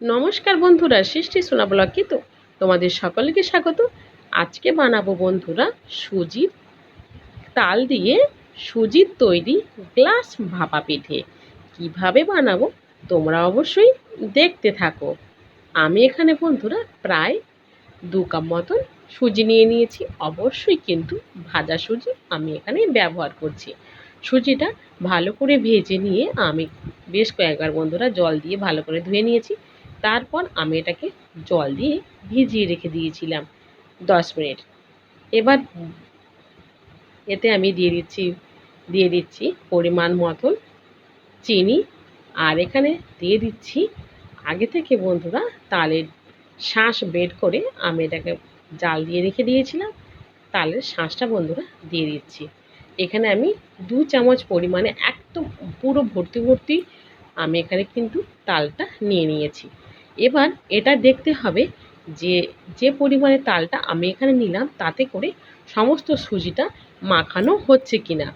নমস্কার বন্ধুরা, সৃষ্টি সোনা ব্লগে তো তোমাদের সকলকে স্বাগত। আজকে বানাবো বন্ধুরা সুজির তাল দিয়ে সুজির তৈরি গ্লাস ভাপা পিঠে। কীভাবে বানাবো তোমরা অবশ্যই দেখতে থাকো। আমি এখানে বন্ধুরা প্রায় দু কাপ মতন সুজি নিয়ে নিয়েছি। অবশ্যই কিন্তু ভাজা সুজি আমি এখানে ব্যবহার করছি। সুজিটা ভালো করে ভেজে নিয়ে আমি বেশ কয়েকবার বন্ধুরা জল দিয়ে ভালো করে ধুয়ে নিয়েছি। তারপর আমি এটাকে জল দিয়ে ভিজিয়ে রেখে দিয়েছিলাম দশ মিনিট। এবার এতে আমি দিয়ে দিচ্ছি দিয়ে দিচ্ছি পরিমাণ মতন চিনি। আর এখানে দিয়ে দিচ্ছি, আগে থেকে বন্ধুরা তালের শাঁস বের করে আমি এটাকে জাল দিয়ে রেখে দিয়েছিলাম। তালের শাঁসটা বন্ধুরা দিয়ে দিচ্ছি। এখানে আমি দু চামচ পরিমাণে একদম পুরো ভর্তি ভর্তি আমি এখানে কিন্তু তালটা নিয়ে নিয়েছি। এবার এটা দেখতে হবে যে যে পরিমাণে তালটা আমি এখানে নিলাম, তাতে করে সমস্ত সুজিটা মাখানো হচ্ছে কি না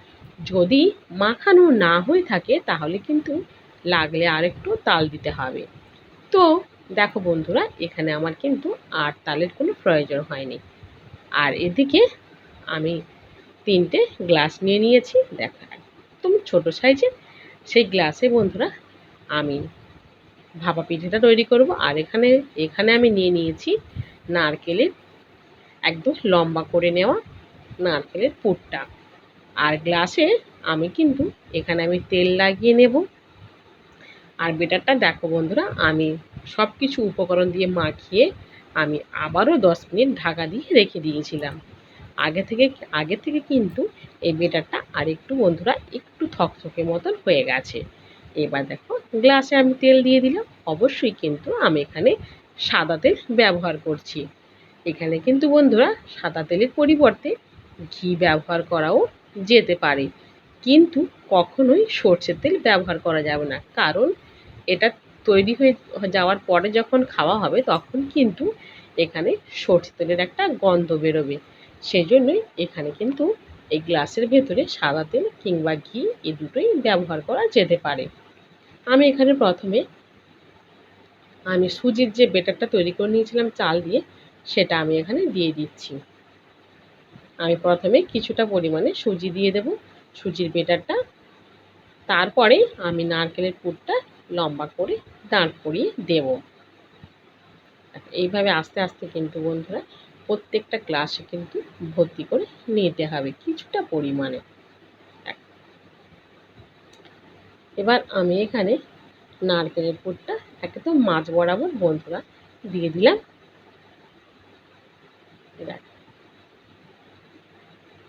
যদি মাখানো না হয়ে থাকে, তাহলে কিন্তু লাগলে আরেকটু তাল দিতে হবে। তো দেখো বন্ধুরা, এখানে আমার কিন্তু আর তালের কোনো প্রয়োজন হয়নি। আর এদিকে আমি তিনটে গ্লাস নিয়ে নিয়েছি, দেখা একদম ছোটো সাইজের, সেই গ্লাসে বন্ধুরা, আমি ভাপা পিঠেটা তৈরি করব। আর এখানে এখানে আমি নিয়ে নিয়েছি নারকেলের একদম লম্বা করে নেওয়া নারকেলের পুরটা। আর গ্লাসে আমি কিন্তু এখানে আমি তেল লাগিয়ে নেব। আর বেটারটা দেখো বন্ধুরা, আমি সব কিছু উপকরণ দিয়ে মাখিয়ে আমি আবারও দশ মিনিট ঢাকা দিয়ে রেখে দিয়েছিলাম। আগে থেকে আগে থেকে কিন্তু এই বেটারটা আর একটু বন্ধুরা একটু থকথকে মতন হয়ে গেছে। এবার দেখো গ্লাসে আমি তেল দিয়ে দিলাম। অবশ্যই কিন্তু আমি এখানে সাদা তেল ব্যবহার করছি। এখানে কিন্তু বন্ধুরা সাদা তেলের পরিবর্তে ঘি ব্যবহার করাও যেতে পারে। কিন্তু কখনোই সর্ষের তেল ব্যবহার করা যাবে না। কারণ এটা তৈরি হয়ে যাওয়ার পরে যখন খাওয়া হবে তখন কিন্তু এখানে সর্ষের তেলের একটা গন্ধ বেরোবে। সেই জন্যই এখানে কিন্তু এই গ্লাসের ভেতরে সাদা তেল কিংবা ঘি এই দুটোই ব্যবহার করা যেতে পারে। আমি এখানে প্রথমে আমি সুজির যে বেটারটা তৈরি করে নিয়েছিলাম চাল দিয়ে, সেটা আমি এখানে দিয়ে দিচ্ছি। আমি প্রথমে কিছুটা পরিমাণে সুজি দিয়ে দেব। সুজির বেটারটা, তারপরে আমি নারকেলের পুরটা লম্বা করে দাঁড় করিয়ে দেব। এইভাবে আস্তে আস্তে কিন্তু বন্ধুরা প্রত্যেকটা গ্লাসে কিন্তু ভর্তি করে নিতে হবে, কিছুটা পরিমাণে। এবার আমি এখানে নারকেলের পুরটা একদম মাছ বরাবর বন্ধুরা দিয়ে দিলাম।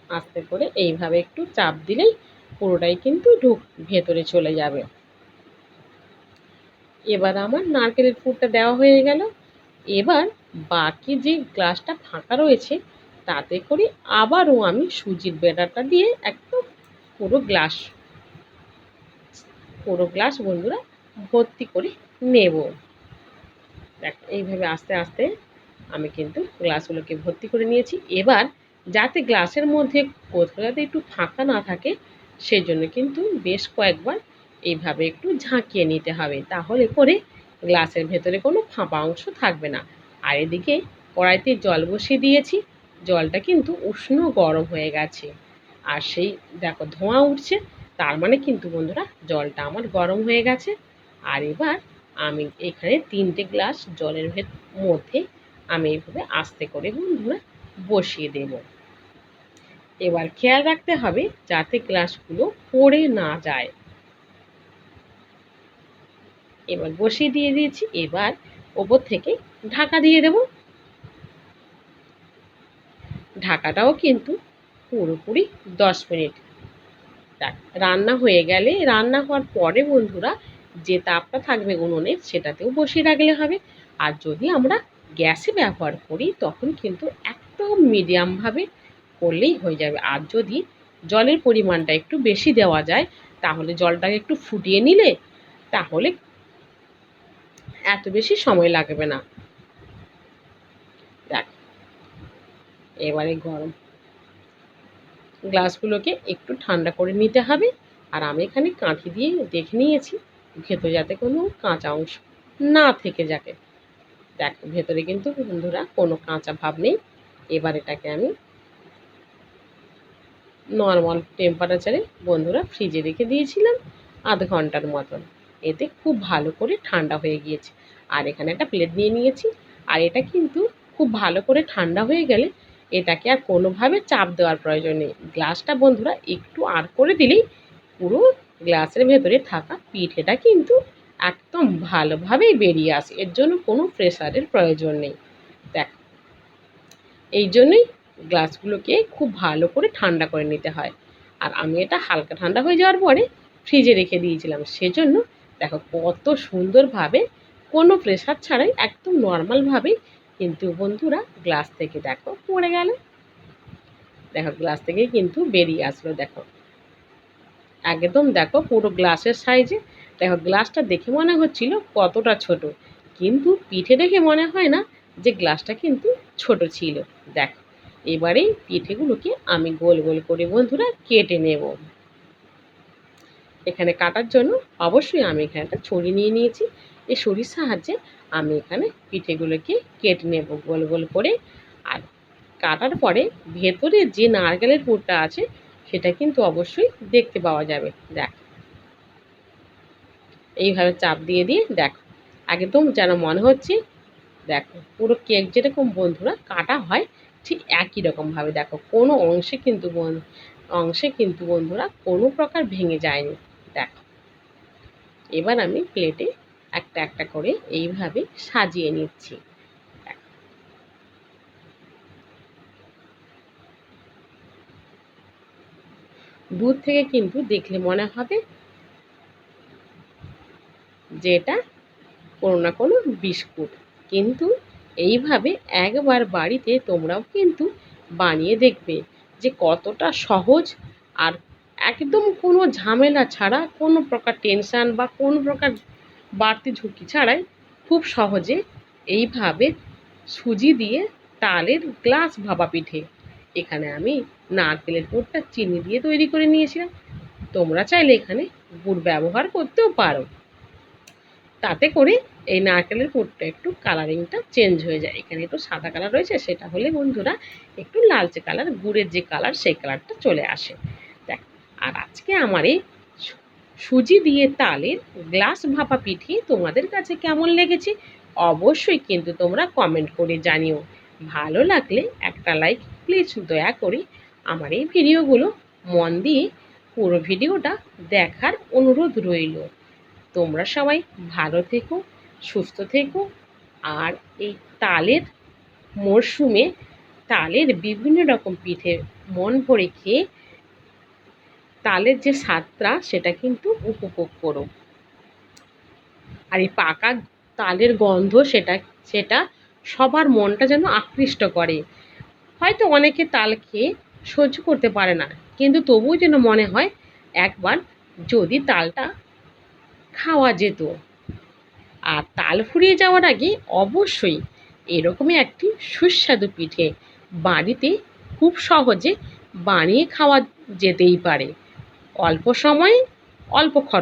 আস্তে করে এইভাবে একটু চাপ দিলেই পুরোটাই কিন্তু ঢুক ভেতরে চলে যাবে। এবার আমার নারকেলের পুরটা দেওয়া হয়ে গেল। এবার বাকি যে গ্লাসটা ফাঁকা রয়েছে, তাতে করে আবারও আমি সুজির বেটারটা দিয়ে একদম পুরো গ্লাস পুরো গ্লাস বন্ধুরা ভর্তি করে নেব। দেখ, এইভাবে আস্তে আস্তে আমি কিন্তু গ্লাসগুলোকে ভর্তি করে নিয়েছি। এবার যাতে গ্লাসের মধ্যে কোথাও যাতে একটু ফাঁকা না থাকে সেই জন্য কিন্তু বেশ কয়েকবার এইভাবে একটু ঝাঁকিয়ে নিতে হবে। তাহলে করে গ্লাসের ভেতরে কোনো ফাঁপা অংশ থাকবে না। আর এদিকে কড়াইতে জল বসিয়ে দিয়েছি। জলটা কিন্তু উষ্ণ গরম হয়ে গেছে। আর সেই, দেখো ধোঁয়া উঠছে। তার মানে কিন্তু বন্ধুরা জলটা আমার গরম হয়ে গেছে। আর এবার আমি এখানে তিনটে গ্লাস জলের মধ্যে আমি এইভাবে আস্তে করে বন্ধুরা বসিয়ে দেব। এবার খেয়াল রাখতে হবে যাতে গ্লাসগুলো পড়ে না যায়। এবার বসিয়ে দিয়ে দিয়েছি, এবার ওপর থেকে ঢাকা দিয়ে দেব। ঢাকাটাও কিন্তু পুরোপুরি দশ মিনিট রান্না হয়ে গেলে, রান্না হওয়ার পরে বন্ধুরা যে তাপটা থাকবে উনুনে, সেটাতেও বসিয়ে রাখলে হবে। আর যদি আমরা গ্যাসে ব্যবহার করি, তখন কিন্তু একদম মিডিয়ামভাবে করলেই হয়ে যাবে। আর যদি জলের পরিমাণটা একটু বেশি দেওয়া যায়, তাহলে জলটাকে একটু ফুটিয়ে নিলে তাহলে এত বেশি সময় লাগবে না। দেখ, এবারে গরম। গ্লাসগুলোকে একটু ঠান্ডা করে নিতে হবে। আর আমি এখানে কাঁঠি দিয়ে দেখে নিয়েছি, ভেতরে যাতে কোনো কাঁচা অংশ না থেকে যাকে। দেখ, ভেতরে কিন্তু বন্ধুরা কোনো কাঁচা ভাব নেই। এবার এটাকে আমি নর্মাল টেম্পারেচারে বন্ধুরা ফ্রিজে রেখে দিয়েছিলাম আধ ঘণ্টার মতন। এতে খুব ভালো করে ঠান্ডা হয়ে গিয়েছে। আর এখানে একটা প্লেট নিয়ে নিয়েছি। আর এটা কিন্তু খুব ভালো করে ঠান্ডা হয়ে গেলে এটাকে আর কোনোভাবে চাপ দেওয়ার প্রয়োজন নেই। গ্লাসটা বন্ধুরা একটু আর করে দিলেই পুরো গ্লাসের ভেতরে থাকা পিঠেটা কিন্তু একদম ভালোভাবেই বেরিয়ে আসে। এর জন্য কোনো প্রেসারের প্রয়োজন নেই। দেখ, এই জন্যই গ্লাসগুলোকে খুব ভালো করে ঠান্ডা করে নিতে হয়। আর আমি এটা হালকা ঠান্ডা হয়ে যাওয়ার পরে ফ্রিজে রেখে দিয়েছিলাম। সেজন্য দেখো কত সুন্দরভাবে কোনো প্রেসার ছাড়াই একদম নর্মালভাবে কিন্তু বন্ধুরা গ্লাস থেকে দেখো পড়ে গেল। দেখো গ্লাস থেকে কিন্তু বেরিয়ে আসলো, দেখো। একদম দেখো পুরো গ্লাসের সাইজে দেখো গ্লাসটা দেখে মনে হচ্ছিল কতটা ছোট, কিন্তু পিঠে দেখে মনে হয় না যে গ্লাসটা কিন্তু ছোট ছিল। দেখো এবারেই পিঠেগুলোকে আমি গোল গোল করে বন্ধুরা কেটে নেব। এখানে কাটার জন্য অবশ্যই আমি এখানে একটা ছড়ি নিয়ে নিয়েছি। এই ছড়ির সাহায্যে আমি এখানে পিঠেগুলোকে কেটে নেব গোল গোল করে। আর কাটার পরে ভেতরে যে নারকেলের পুরটা আছে, সেটা কিন্তু অবশ্যই দেখতে পাওয়া যাবে। দেখ। এইভাবে চাপ দিয়ে দিয়ে দেখো। একদম যেন মনে হচ্ছে, দেখো, পুরো কেক যেরকম বন্ধুরা কাটা হয়, ঠিক একই রকমভাবে দেখো, কোনো অংশে কিন্তু অংশে কিন্তু বন্ধুরা কোনো প্রকার ভেঙে যায়নি। দেখো। এবার আমি প্লেটে একটা একটা করে এইভাবে সাজিয়ে নিচ্ছি। দূর থেকে কিন্তু দেখলে মনে হবে যে এটা কোনো না কোনো বিস্কুট। কিন্তু এইভাবে একবার বাড়িতে তোমরাও কিন্তু বানিয়ে দেখবে যে কতটা সহজ আর একদম কোনো ঝামেলা ছাড়া কোনো প্রকার টেনশান বা কোনো প্রকার বাড়তি ঝুঁকি ছাড়াই খুব সহজে এইভাবে সুজি দিয়ে তালের গ্লাস ভাপা পিঠে এখানে আমি নারকেলের পুরটা চিনি দিয়ে তৈরি করে নিয়েছিলাম। তোমরা চাইলে এখানে গুড় ব্যবহার করতেও পারো। তাতে করে এই নারকেলের পুরটা একটু কালারিংটা চেঞ্জ হয়ে যায়। এখানে একটু সাদা কালার রয়েছে, সেটা হলে বন্ধুরা একটু লালচে কালার গুড়ের যে কালার সেই কালারটা চলে আসে। দেখ, আর আজকে আমার এই সুজি দিয়ে তালের গ্লাস ভাপা পিঠে তোমাদের কাছে কেমন লেগেছে অবশ্যই কিন্তু তোমরা কমেন্ট করে জানিও। ভালো লাগলে একটা লাইক প্লিজ দয়া করে আমার এই ভিডিওগুলো মন দিয়ে পুরো ভিডিওটা দেখার অনুরোধ রইল। তোমরা সবাই ভালো থেকো, সুস্থ থেকো আর এই তালের মরশুমে তালের বিভিন্ন রকম পিঠে মন ভরে খেয়ে তালের যে স্বাদটা, সেটা কিন্তু উপভোগ করো। আর এই পাকা তালের গন্ধ, সেটা সেটা সবার মনটা যেন আকৃষ্ট করে। হয়তো অনেকে তাল খেয়ে সহ্য করতে পারে না, কিন্তু তবুও যেন মনে হয় একবার যদি তালটা খাওয়া যেত। আর তাল ফুরিয়ে যাওয়ার আগে অবশ্যই এরকমই একটি সুস্বাদু পিঠে বাড়িতে খুব সহজে বানিয়ে খাওয়া যেতেই পারে। অল্প সময়ে অল্প খরচ।